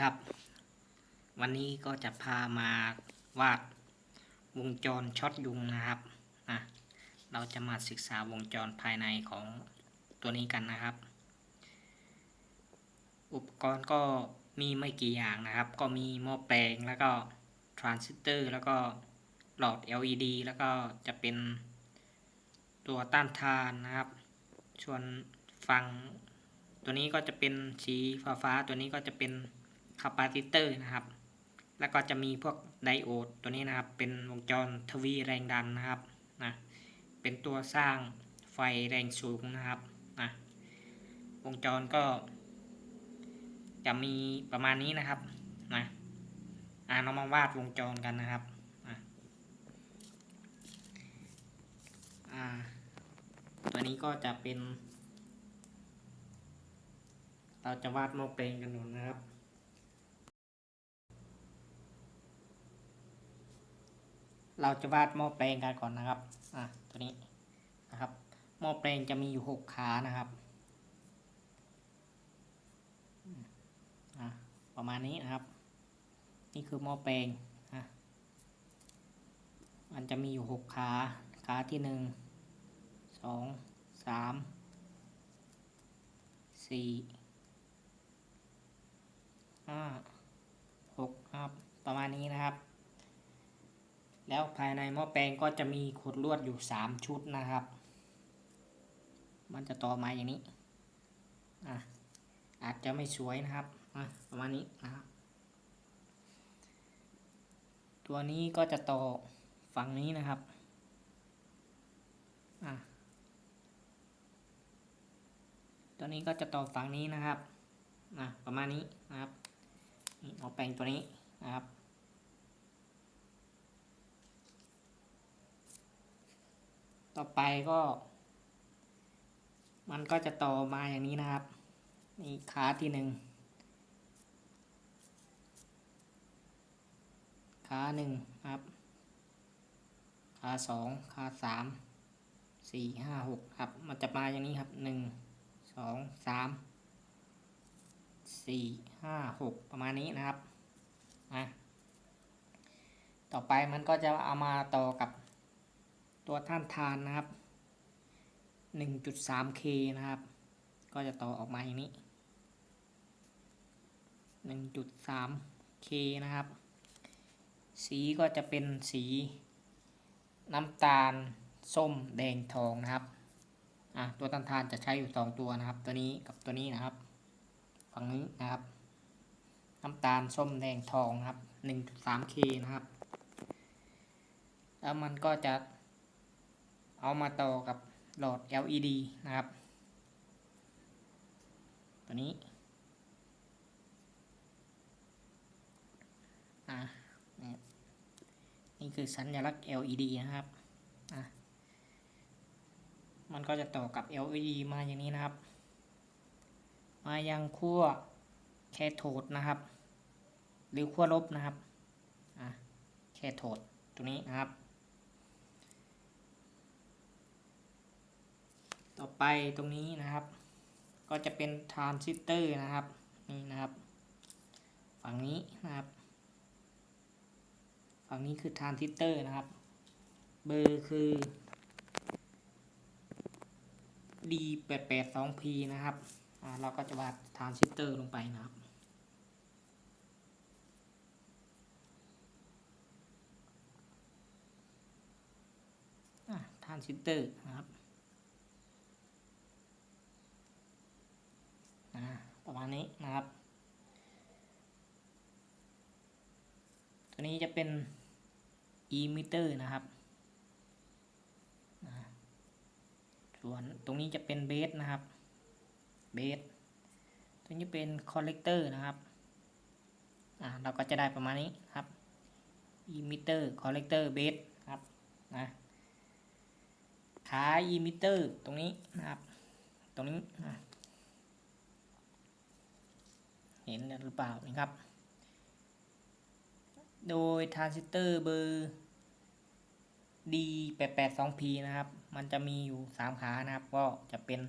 ครับ วันนี้ก็จะพามาวาดวงจรช็อตยุงนะครับนะเราจะมาศึกษาวงจรภายในของตัวนี้กันนะครับ อุปกรณ์ก็มีไม่กี่อย่างนะครับ ก็มีหม้อแปลงแล้วก็ทรานซิสเตอร์แล้วก็หลอด LED แล้วก็จะเป็นตัวต้านทานนะครับ ส่วนฝั่งตัวนี้ก็จะเป็นสีฟ้าฟ้าๆตัวนี้ก็จะเป็น คาปาซิเตอร์นะครับ แล้วก็จะมีพวกไดโอดตัวนี้นะครับ เป็นวงจรทวีแรงดันนะครับนะเป็นตัวสร้างไฟแรงสูงนะครับนะวงจรก็ จะมีประมาณนี้นะครับนะอ่าเรามาวาดวงจรกันนะครับอะอ่าตัวนี้ก็จะเป็น เราจะวาดหม้อแปลงกันหนนะครับ เราจะวาดหม้อแปลงกันก่อนนะครับ อะ ตัวนี้นะครับ หม้อแปลงจะมีอยู่หกขานะครับอืมอะประมาณนี้นะครับ นี่คือหม้อแปลงอะมันจะมีอยู่หกขา ขาที่หนึ่งสองสามสี่ห้าหกครับ ประมาณนี้นะครับ แล้วภายในหม้อแปลงก็จะมีขดลวดอยู่สามชุดนะครับ มันจะต่อมาอย่างนี้อะอาจจะไม่สวยนะครับอะประมาณนี้นะครับ ตัวนี้ก็จะต่อฝั่งนี้นะครับอะตัวนี้ก็จะต่อฝั่งนี้นะครับอะประมาณนี้นะครับหม้อแปลงตัวนี้นะครับ ต่อไปก็ มันก็จะต่อมาอย่างนี้นะครับ นี่ขาที่หนึ่งขาหนึ่งครับ ขาสองขาสามสี่ห้าหกครับ มันจะมาอย่างนี้ครับหนึ่งสองสามสี่ห้าหกประมาณนี้นะครับอะต่อไปมันก็จะเอามาต่อกับ ตัวท่านทานนะครับ 1.3K นะครับ ก็จะต่อออกมาอย่างนี้ 1.3K นะครับ สีก็จะเป็นสีน้ำตาลส้มแดงทองนะครับ อะตัวต้านทานจะใช้อยู่สองตัวนะครับ ตัวนี้กับตัวนี้นะครับ ฝั่งนี้นะครับ น้ำตาลส้มแดงทองนะครับ 1.3K นะครับ แล้วมันก็จะ เอามาต่อกับหลอด LED นะครับ ตัวนี้อะนี่คือสัญลักษณ์ LED นะครับอะมันก็จะต่อกับ LED มาอย่างนี้นะครับ มายังขั้วแคโทดนะครับ หรือขั้วลบนะครับอะแคโทดตัวนี้นะครับ ต่อไปตรงนี้นะครับ ก็จะเป็นทรานซิสเตอร์นะครับนี่นะครับ ฝั่งนี้นะครับ ฝั่งนี้คือทรานซิสเตอร์นะครับ เบอร์คือ D 8 8 2 P นะครับอ่าเราก็จะวาดทรานซิสเตอร์ลงไปนะครับอ่าทรานซิสเตอร์นะครับ อ่า ประมา ณนี้นะครับ ตัวนี้จะเป็น emitter นะครับ ส่วนตรงนี้จะเป็นเบสนะครับ เบส ตัวนี้เป็น collector นะครับอ่าเราก็จะได้ประมาณนี้ครับ emitter collector base ครับนะขา emitter ตรงนี้นะครับ ตรงนี้นะ เห็นหรือเปล่านี่ครับ โดยทรานซิสเตอร์เบอร์ D 8 8 2 P นะครับ มันจะมีอยู่ 3 ขานะครับ ก็จะเป็น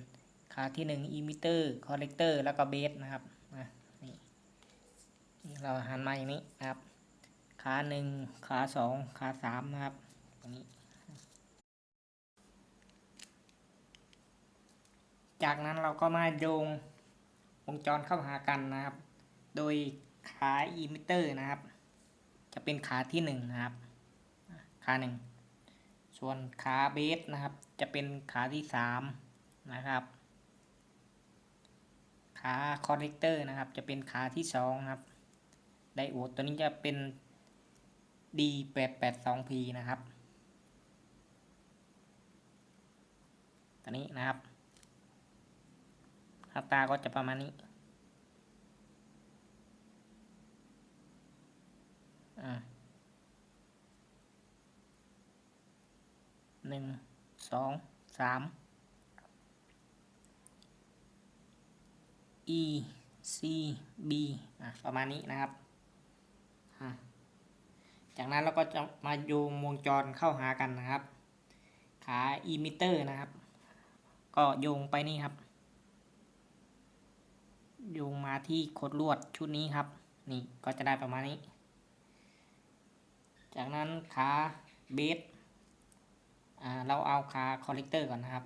ขาที่ 1 emitter collector แล้วก็ base นะครับนะนี่เราหันมาอย่างนี้นะครับ ขาหนึ่งขาสองขาสามนะครับตรงนี้จากนั้นเราก็มาโยงวงจรเข้าหากันนะครับ โดยขาอีมิเตอร์นะครับ จะเป็นขาที่หนึ่งนะครับ ขาหนึ่งส่วนขาเบสนะครับ จะเป็นขาที่สามนะครับ ขาคอนเนคเตอร์นะครับ จะเป็นขาที่สองครับ ไดโอดตัวนี้จะเป็น D882P นะครับตัวนี้นะครับหน้าตาก็จะประมาณนี้ อ่า หนึ่งสองสาม E C B อะประมาณนี้นะครับ จากนั้นเราก็จะมาโยงวงจรเข้าหากันนะครับ ขาอีมิเตอร์นะครับ ก็โยงไปนี่ครับ โยงมาที่โคดลวดชุดนี้ครับ นี่ก็จะได้ประมาณนี้ จากนั้นขาเบสเราเอาขาคอลเลกเตอร์ก่อนนะครับ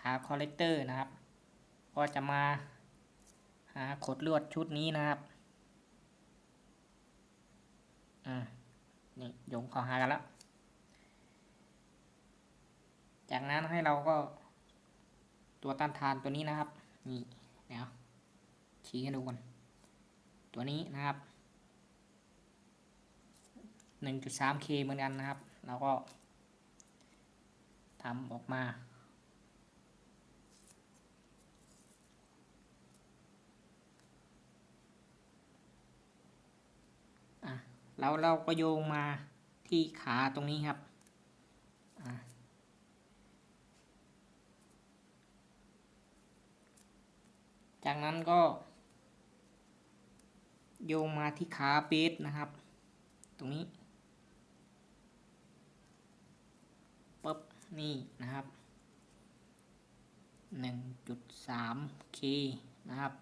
ขาคอลเลกเตอร์นะครับ ก็จะมาหาขดลวดชุดนี้นะครับอ่านี่โยงเข้าหากันแล้ว จากนั้นให้เราก็ตัวต้านทานตัวนี้นะครับ นี่เดี๋ยวชี้ให้ดูกันตัวนี้นะครับ 1.3K เหมือนกันนะครับ เราก็ทำออกมาแล้วเราก็โยงมาที่ขาตรงนี้ครับ จากนั้นก็ โยงมาที่ขาเบสนะครับ ตรงนี้ปุ๊บ นี่นะครับ 1.3K นะครับ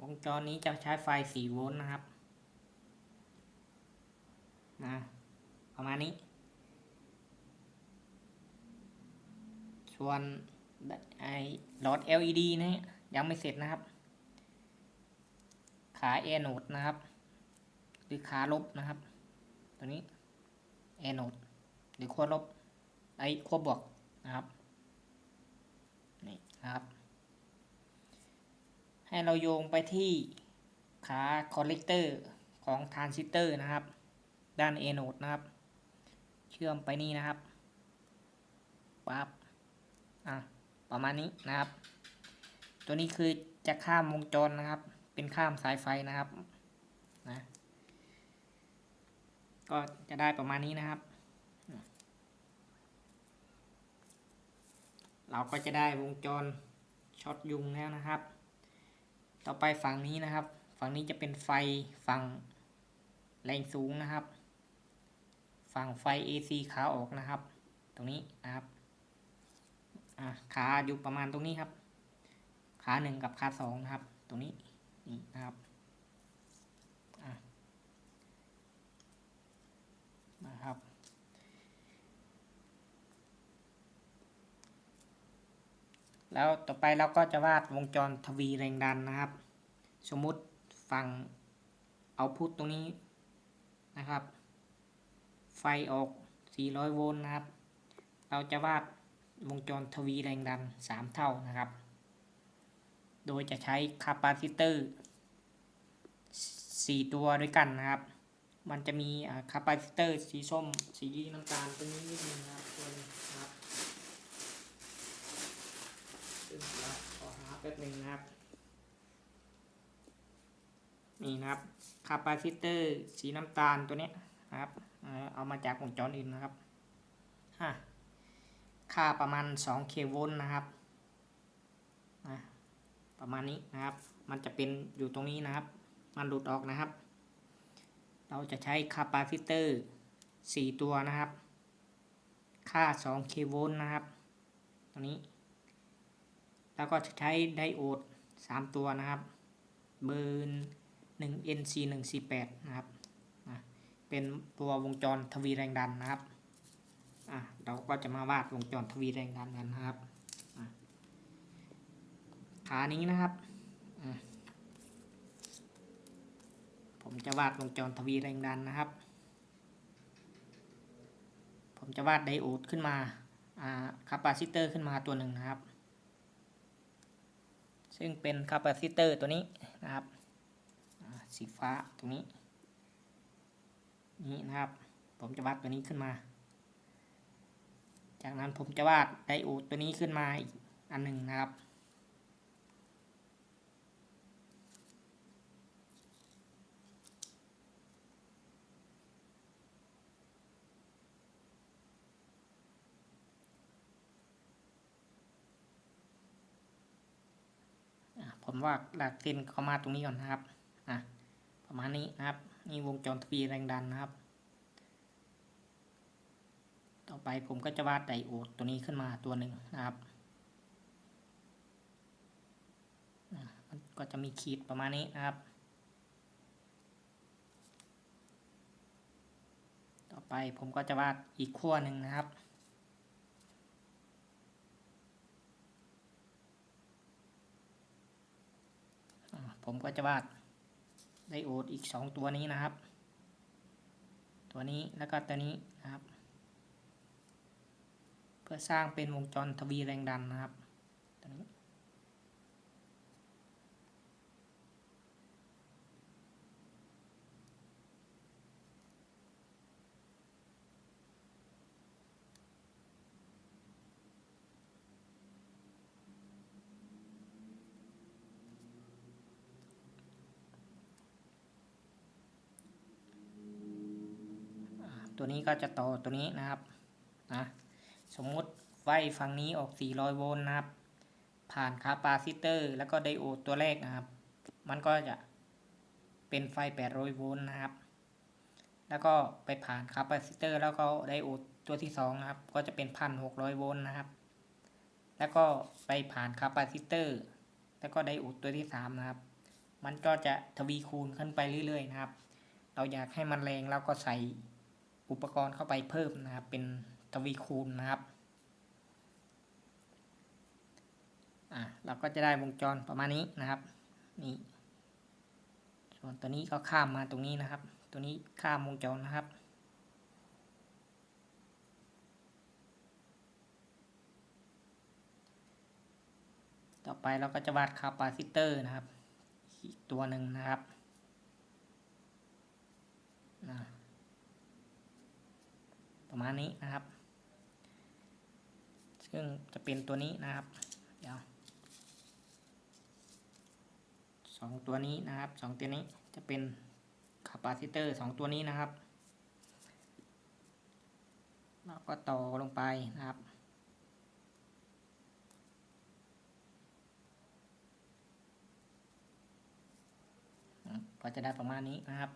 วงจรนี้จะใช้ไฟ 4 โวลต์นะครับนะประมาณนี้ ส่วนไอ้หลอด LED นะยังไม่เสร็จนะครับ ขาแอโนดนะครับ หรือขาลบนะครับ ตัวนี้แอโนดหรือขั้วลบ ไอ้ขั้วบวกนะครับนี่นะครับ ให้เราโยงไปที่ขาคอลเลกเตอร์ของทรานซิสเตอร์นะครับ ด้าน A โนดนะครับ เชื่อมไปนี่นะครับปั๊บอะประมาณนี้นะครับ ตัวนี้คือจะข้ามวงจรนะครับ เป็นข้ามสายไฟนะครับนะก็จะได้ประมาณนี้นะครับ เราก็จะได้วงจรช็อตยุงแล้วนะครับ ต่อไปฝั่งนี้นะครับ ฝั่งนี้จะเป็นไฟฝั่งแรงสูงนะครับ ฝั่งไฟ AC ขาออกนะครับ ตรงนี้นะครับขาอยู่ประมาณตรงนี้ครับ ขาหนึ่งกับขาสองนะครับ ตรงนี้นี่นะครับนะครับ แล้วต่อไปเราก็จะวาดวงจรทวีแรงดันนะครับ สมมุติฝั่งเอาพุทตรงนี้นะครับ ไฟออก 400 โวลต์นะครับ เราจะวาดวงจรทวีแรงดัน 3 เท่านะครับ โดยจะใช้คาปาซิเตอร์ 4 ตัวด้วยกันนะครับ มันจะมีคาปาซิเตอร์สีส้ม สีน้ำตาลตัวนี้นิดนึงนะครับตัวนี้ นะครับซึ่งเราขอหาแป๊บหนึ่งนะครับ นี่นะครับคาปาซิเตอร์สีน้ำตาลตัวนี้นะครับ เอามาจากวงจรอื่นนะครับฮะค่าประมาณ 2 k โวลต์นะครับนะประมาณนี้นะครับ มันจะเป็นอยู่ตรงนี้นะครับ มันหลุดออกนะครับ เราจะใช้คาปาซิเตอร์4ตัวนะครับ ค่า 2 k โวลต์นะครับ ตรงนี้ แล้วก็จะใช้ไดโอด 3 ตัวนะครับ เบอร์1 NC 1 4 8นะครับเป็นตัววงจรทวีแรงดันนะครับอะเราก็จะมาวาดวงจรทวีแรงดันกันนะครับขานี้นะครับ ผมจะวาดวงจรทวีแรงดันนะครับ ผมจะวาดไดโอดขึ้นมาอ่าคาปาซิเตอร์ขึ้นมาตัวหนึ่งนะครับ ซึ่งเป็นคาปาซิเตอร์ตัวนี้นะครับสีฟ้าตรงนี้นี่นะครับ ผมจะวาดตัวนี้ขึ้นมา จากนั้นผมจะวาดไดโอดตัวนี้ขึ้นมาอีกอันหนึ่งนะครับ อะ ผมว่าหลักเส้นเข้ามาตรงนี้ก่อนนะครับอะประมาณนี้นะครับ นี่วงจรทวีแรงดันนะครับ ต่อไปผมก็จะวาดไดโอดตัวนี้ขึ้นมาตัวหนึ่งนะครับมันก็จะมีขีดประมาณนี้นะครับ ต่อไปผมก็จะวาดอีกขั้วหนึ่งนะครับ อ่า ผมก็จะวาดไดโอดอีกสองตัวนี้นะครับ ตัวนี้แล้วก็ตัวนี้นะครับ เพื่อสร้างเป็นวงจรทวีแรงดันนะครับตัวนี้อ่า ตัวนี้ก็จะต่อตัวนี้นะครับนะสมมุติไฟฝั่งนี้ออก 400 โวลต์นะครับ ผ่านคาปาซิเตอร์ แล้วก็ไดโอดตัวแรกนะครับ มันก็จะเป็นไฟ 800 โวลต์นะครับ แล้วก็ไปผ่านคาปาซิเตอร์แล้วก็ไดโอดตัวที่สองนะครับ ก็จะเป็น 1,600 โวลต์นะครับ แล้วก็ไปผ่านคาปาซิเตอร์ แล้วก็ไดโอดตัวที่สามนะครับ มันก็จะทวีคูณขึ้นไปเรื่อยๆนะครับ เราอยากให้มันแรงเราก็ใส่ อุปกรณ์เข้าไปเพิ่มนะครับ เป็นทวีคูณนะครับอะเราก็จะได้วงจรประมาณนี้นะครับนี่ส่วนตัวนี้ก็ข้ามมาตรงนี้นะครับ ตัวนี้ข้ามวงจรนะครับต่อไปเราก็จะวาดคาปาซิเตอร์นะครับอีกตัวหนึ่งนะครับนะ ประมาณนี้นะครับ ซึ่งจะเป็นตัวนี้นะครับ เดี๋ยวสองตัวนี้นะครับสองตัวนี้จะเป็นคาปาซิเตอร์สองตัวนี้นะครับเราก็ต่อลงไปนะครับก็จะได้ประมาณนี้นะครับ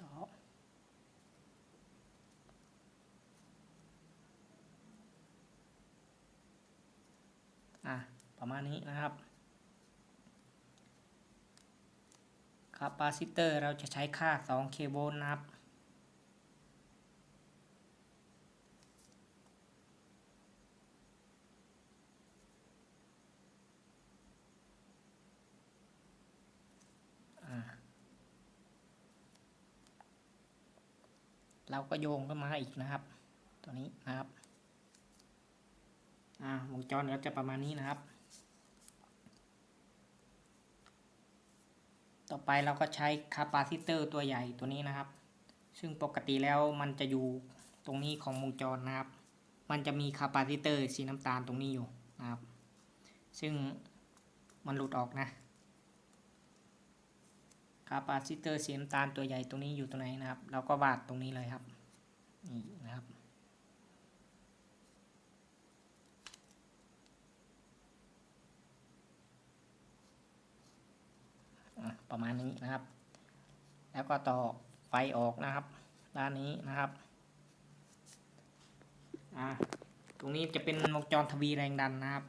ต่อ อะประมาณนี้นะครับคาปาซิเตอร์เราจะใช้ค่า 2 k โวลต์นะครับเราก็โยงเข้ามาอีกนะครับ ตัวนี้นะครับ อ่าวงจรก็จะประมาณนี้นะครับ ต่อไปเราก็ใช้คาปาซิเตอร์ตัวใหญ่ตัวนี้นะครับ ซึ่งปกติแล้วมันจะอยู่ตรงนี้ของวงจรนะครับ มันจะมีคาปาซิเตอร์สีน้ำตาลตรงนี้อยู่นะครับ ซึ่งมันหลุดออกนะคาปาซิเตอร์สีน้ำตาลตัวใหญ่ตรงนี้อยู่ตรงไหนนะครับ เราก็วาดตรงนี้เลยครับ นี่นะครับ ประมาณนี้นะครับ แล้วก็ต่อไฟออกนะครับ ด้านนี้นะครับอ่าตรงนี้จะเป็นวงจรทวีแรงดันนะครับ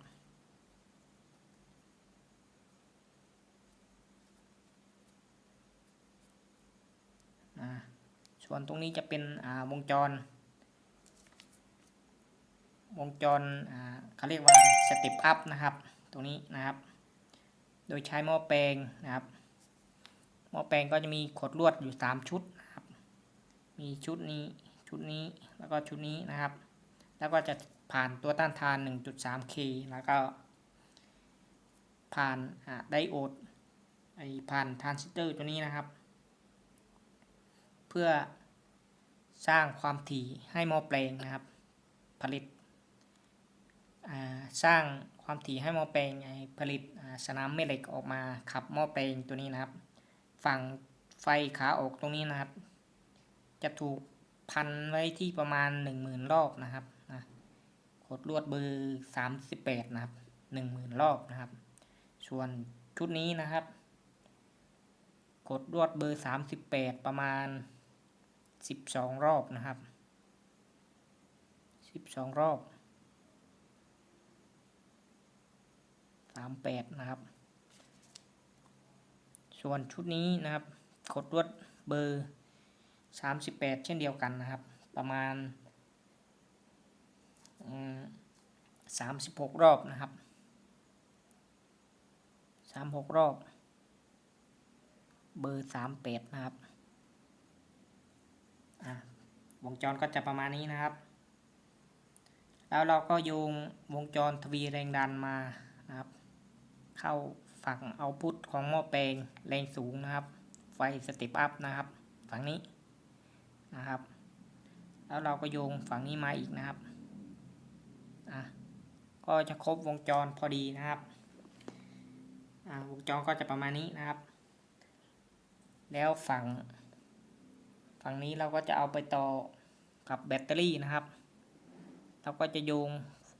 ส่วนตรงนี้จะเป็นวงจร วงจรเขาเรียกว่าสติปอัพนะครับ ตรงนี้นะครับ โดยใช้หม้อแปลงนะครับ หม้อแปลงก็จะมีขดลวดอยู่3ชุดนะครับ มีชุดนี้ชุดนี้แล้วก็ชุดนี้นะครับ แล้วก็จะผ่านตัวต้านทาน 1.3K แล้วก็ผ่านไดโอดไอผ่านทรานซิสเตอร์ตัวนี้นะครับ เพื่อสร้างความถี่ให้หม้อแปลงนะครับ ผลิตสร้างความถี่ให้หม้อแปลงผลิตสนามแม่เหล็กออกมาขับหม้อแปลงตัวนี้นะครับ ฝั่งไฟขาออกตรงนี้นะครับ จะถูกพันไว้ที่ประมาณ 10,000 รอบนะครับนะกดลวดเบอร์ 38 นะครับ 10,000 รอบนะครับ ส่วนชุดนี้นะครับ กดลวดเบอร์ 38 ประมาณ 12 รอบนะครับ 12 รอบ 38 นะครับ ส่วนชุดนี้นะครับกดลวดเบอร์ 38 เช่นเดียวกันนะครับ ประมาณ36 รอบนะครับ 36 รอบ เบอร์ 38 นะครับวงจรก็จะประมาณนี้นะครับ แล้วเราก็โยงวงจรทวีแรงดันมานะครับ เข้า ฝั่งเอาพุทของหม้อแปลงแรงสูงนะครับ ไฟสเต็ปอัพนะครับ ฝั่งนี้นะครับ แล้วเราก็โยงฝั่งนี้มาอีกนะครับอะก็จะครบวงจรพอดีนะครับอ่าวงจรก็จะประมาณนี้นะครับ แล้วฝั่ง ฝั่งนี้เราก็จะเอาไปต่อกับแบตเตอรี่นะครับเราก็จะโยง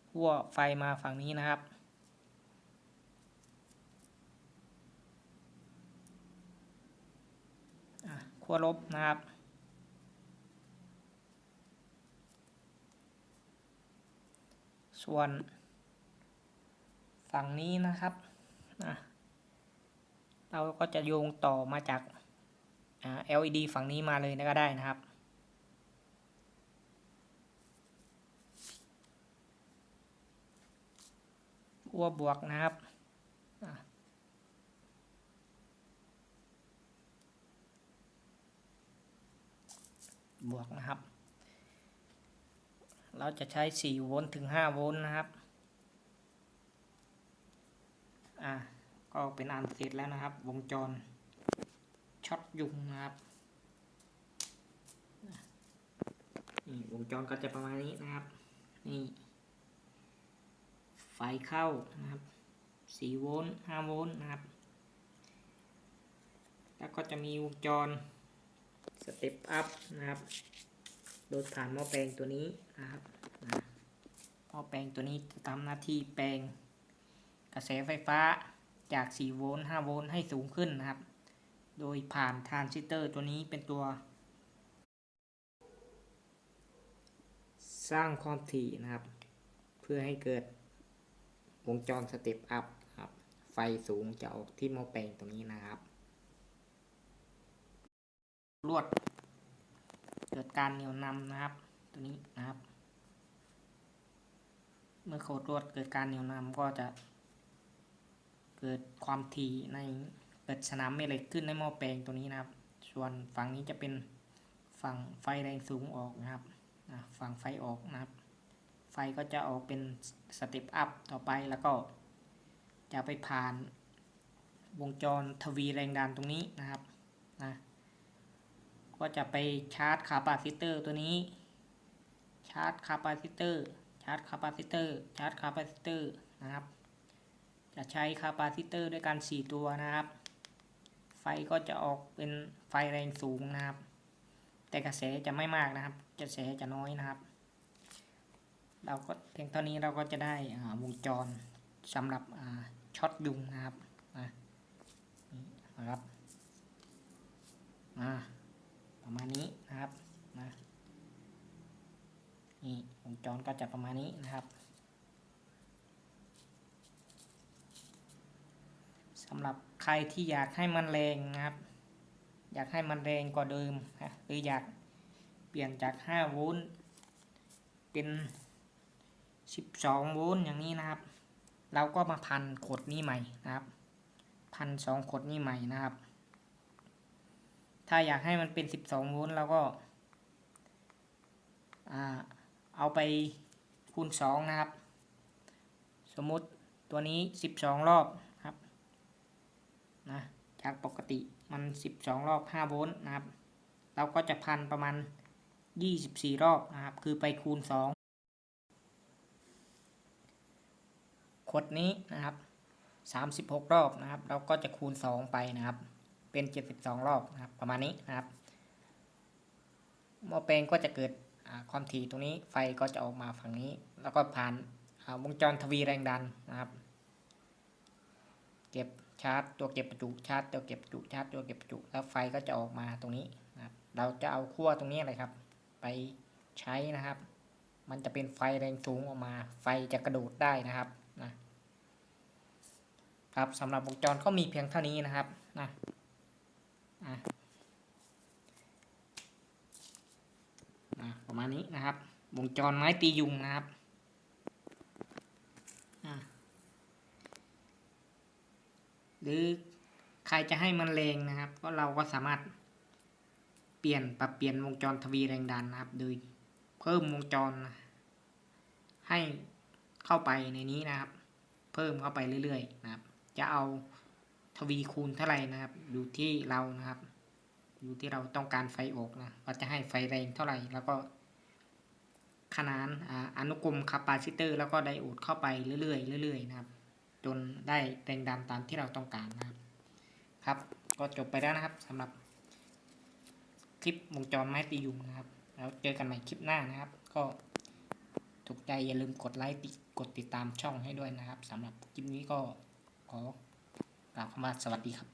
ขั้วไฟมาฝั่งนี้นะครับ ขั้วลบนะครับ ส่วนฝั่งนี้นะครับนะเราก็จะโยงต่อมาจาก LED ฝั่งนี้มาเลยก็ได้นะครับ ขั้วบวกนะครับ บวกนะครับ เราจะใช้ 4 โวลต์ถึง 5 โวลต์นะครับ อ่าก็เป็นอันเสร็จแล้วนะครับ วงจรช็อตยุงนะครับนี่วงจรก็จะประมาณนี้นะครับ นี่ ไฟเข้านะครับ 4 โวลต์ 5 โวลต์นะครับ แล้วก็จะมีวงจร สเต็ปอัพนะครับ โดยผ่านหม้อแปลงตัวนี้นะครับหม้อแปลงตัวนี้จะทำหน้าที่แปลงกระแสไฟฟ้าจาก 4 โวลต์ 5 โวลต์ให้สูงขึ้นนะครับ โดยผ่านทรานซิสเตอร์ตัวนี้เป็นตัว สร้างความถี่นะครับ เพื่อให้เกิดวงจรสเต็ปอัพครับ ไฟสูงจะออกที่หม้อแปลงตรงนี้นะครับ ลวด เกิดการเหนี่ยวนำนะครับ ตัวนี้นะครับ เมื่อโคดลวดเกิดการเหนี่ยวนำก็จะ เกิดความถี่ในเกิดสนามแม่เหล็กขึ้นในหม้อแปลงตัวนี้นะครับ ส่วนฝั่งนี้จะเป็นฝั่งไฟแรงสูงออกนะครับฝั่งไฟออกนะครับ ไฟก็จะออกเป็นสเต็ปอัพต่อไปแล้วก็จะไปผ่านวงจรทวีแรงดันตรงนี้นะครับนะ ก็จะไปชาร์จคาปาซิเตอร์ตัวนี้ ชาร์จคาปาซิเตอร์ ชาร์จคาปาซิเตอร์ ชาร์จคาปาซิเตอร์นะครับ จะใช้คาปาซิเตอร์ด้วยกัน 4 ตัวนะครับ ไฟก็จะออกเป็นไฟแรงสูงนะครับ แต่กระแสจะไม่มากนะครับ กระแสจะน้อยนะครับ เราก็เพียงเท่านี้เราก็จะได้วงจรสำหรับช็อตยุงนะครับนะครับอ่า ประมาณนี้นะครับนะนี่วงจรก็จะประมาณนี้นะครับสำหรับใครที่อยากให้มันแรงนะครับ อยากให้มันแรงกว่าเดิมนะหรืออยากเปลี่ยนจาก 5 โวลต์เป็น 12 โวลต์อย่างนี้นะครับ เราก็มาพันขดนี้ใหม่นะครับ พันสองขดนี้ใหม่นะครับ ถ้าอยากให้มันเป็น12โวลต์เราก็อ่าเอาไปคูณ2นะครับ สมมุติตัวนี้12รอบครับนะจากปกติมัน12รอบ5โวลต์นะครับ เราก็จะพันประมาณ24รอบนะครับ คือไปคูณ2ขดนี้นะครับ 36 รอบนะครับ เราก็จะคูณ 2 ไปนะครับ เป็น 72 รอบนะครับประมาณนี้นะครับหม้อแปลงก็จะเกิดความถี่ตรงนี้ไฟก็จะออกมาฝั่งนี้ แล้วก็ผ่านาวงจรทวีแรงดันนะครับ เก็บชาร์จตัวเก็บประจุชาร์จตัวเก็บประจุชาร์จตัวเก็บประจุแล้วไฟก็จะออกมาตรงนี้นะครับเราจะเอาขั้วตรงนี้อะไรครับ ไปใช้นะครับ มันจะเป็นไฟแรงสูงออกมา ไฟจะกระโดดได้นะครับนะครับสำหรับวงจรก็มีเพียงเท่านี้นะครับนะ อะอะประมาณนี้นะครับ วงจรไม้ตียุงนะครับหรือใครจะให้มันแรงนะครับ ก็เราก็สามารถเปลี่ยนปรับเปลี่ยนวงจรทวีแรงดันนะครับ โดยเพิ่มวงจร ให้เข้าไปในนี้นะครับ เพิ่มเข้าไปเรื่อยๆนะครับ จะเอา วีคูณเท่าไหร่นะครับ อยู่ที่เรานะครับ อยู่ที่เราต้องการไฟออกนะว่าจะให้ไฟแรงเท่าไหร่ แล้วก็ขนานออนุกรมคาปาซิเตอร์ แล้วก็ไดโอดเข้าไปเรื่อยๆเรื่อยๆนะครับ จนได้แรงดันตามที่เราต้องการนะครับ ครับ ก็จบไปแล้วนะครับสำหรับคลิปวงจรไม้ตียุงนะครับ แล้วเจอกันใหม่คลิปหน้านะครับ ก็ถูกใจอย่าลืมกดไลค์กดติดตามช่องให้ด้วยนะครับสำหรับคลิปนี้ก็ขอ กล่าวคำว่าสวัสดีครับ